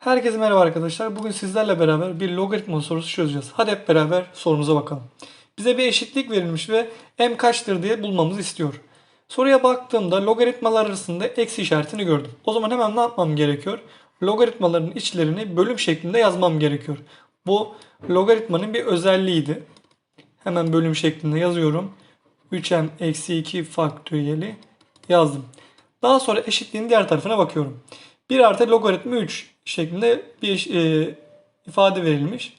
Herkese merhaba arkadaşlar. Bugün sizlerle beraber bir logaritma sorusu çözeceğiz. Hadi hep beraber sorumuza bakalım. Bize bir eşitlik verilmiş ve m kaçtır diye bulmamızı istiyor. Soruya baktığımda logaritmalar arasında eksi işaretini gördüm. O zaman hemen ne yapmam gerekiyor? Logaritmaların içlerini bölüm şeklinde yazmam gerekiyor. Bu logaritmanın bir özelliğiydi. Hemen bölüm şeklinde yazıyorum. 3m eksi 2 faktöriyeli yazdım. Daha sonra eşitliğin diğer tarafına bakıyorum. 1 artı logaritma 3 şeklinde bir e, ifade verilmiş.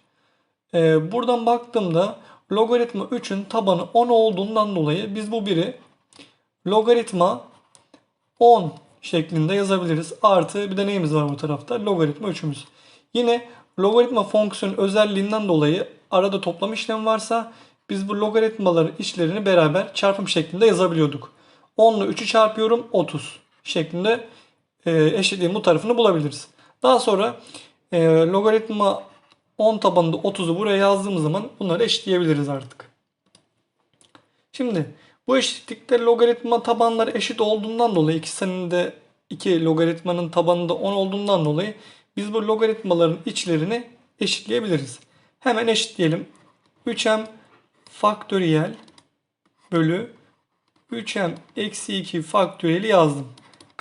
E, buradan baktığımda logaritma 3'ün tabanı 10 olduğundan dolayı biz bu 1'i logaritma 10 şeklinde yazabiliriz. Artı bir de neyimiz var bu tarafta? Logaritma 3'ümüz. Yine logaritma fonksiyon özelliğinden dolayı arada toplam işlem varsa biz bu logaritmaların içlerini beraber çarpım şeklinde yazabiliyorduk. 10 ile 3'ü çarpıyorum 30 şeklinde eşitliğin bu tarafını bulabiliriz. Daha sonra e, logaritma 10 tabanında 30'u buraya yazdığımız zaman bunları eşitleyebiliriz artık. Şimdi bu eşitlikte logaritma tabanları eşit olduğundan dolayı ikisinin de iki logaritmanın tabanında 10 olduğundan dolayı biz bu logaritmaların içlerini eşitleyebiliriz. Hemen eşitleyelim. 3m faktöriyel bölü 3m eksi 2 faktöriyeli yazdım.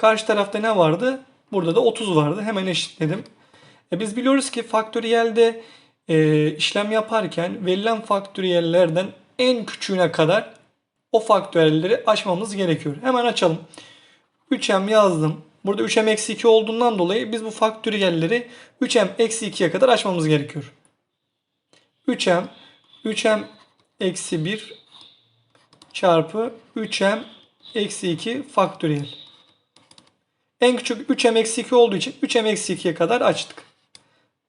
Karşı tarafta ne vardı? Burada da 30 vardı. Hemen eşitledim. E biz biliyoruz ki faktöriyelde e, işlem yaparken verilen faktöriyellerden en küçüğüne kadar o faktöriyelleri açmamız gerekiyor. Hemen açalım. 3m yazdım. Burada 3m eksi 2 olduğundan dolayı biz bu faktöriyelleri 3m eksi 2'ye kadar açmamız gerekiyor. 3m 3m eksi 1 çarpı 3m eksi 2 faktöriyel. En küçük 3m eksi 2 olduğu için 3m eksi 2'ye kadar açtık.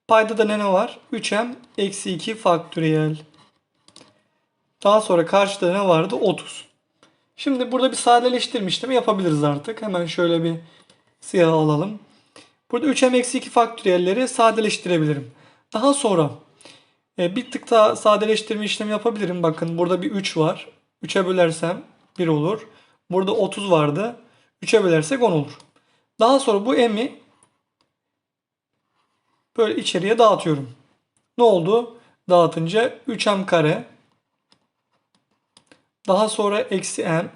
Payda da ne ne var? 3m eksi 2 faktöriyel. Daha sonra karşıda ne vardı? 30. Şimdi burada bir sadeleştirme işlemi yapabiliriz artık. Hemen şöyle bir siyah alalım. Burada 3m eksi 2 faktöriyelleri sadeleştirebilirim. Daha sonra e, bir tık daha sadeleştirme işlemi yapabilirim. Bakın burada bir 3 var. 3'e bölersem 1 olur. Burada 30 vardı. 3'e bölersek 10 olur. Daha sonra bu m'i böyle içeriye dağıtıyorum. Ne oldu? Dağıtınca 3m kare daha sonra eksi m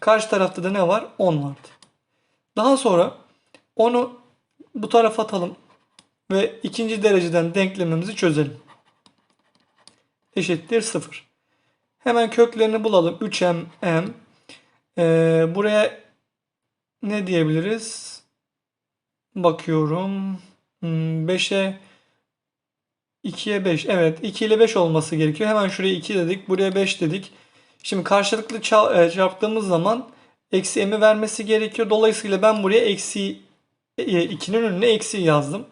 karşı tarafta da ne var? 10 vardı. Daha sonra onu bu tarafa atalım ve ikinci dereceden denklemimizi çözelim. Eşittir 0. Hemen köklerini bulalım. 3m m. Ee, buraya ne diyebiliriz? Bakıyorum. 5'e 2'ye 5. Evet 2 ile 5 olması gerekiyor. Hemen şuraya 2 dedik. Buraya 5 dedik. Şimdi karşılıklı e, çarptığımız zaman eksi m'i vermesi gerekiyor. Dolayısıyla ben buraya eksi 2'nin önüne eksi yazdım.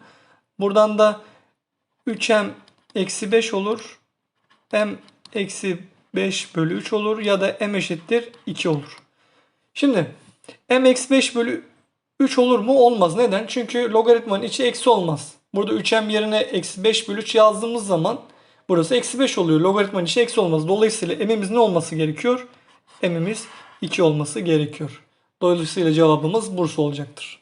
Buradan da 3m eksi 5 olur. m eksi 5 bölü 3 olur. Ya da m eşittir 2 olur. Şimdi m eksi 5 bölü 3 olur mu? Olmaz. Neden? Çünkü logaritmanın içi eksi olmaz. Burada 3m yerine eksi 5 bölü 3 yazdığımız zaman burası eksi 5 oluyor. Logaritmanın içi eksi olmaz. Dolayısıyla m'imiz ne olması gerekiyor? m'imiz 2 olması gerekiyor. Dolayısıyla cevabımız Bursa olacaktır.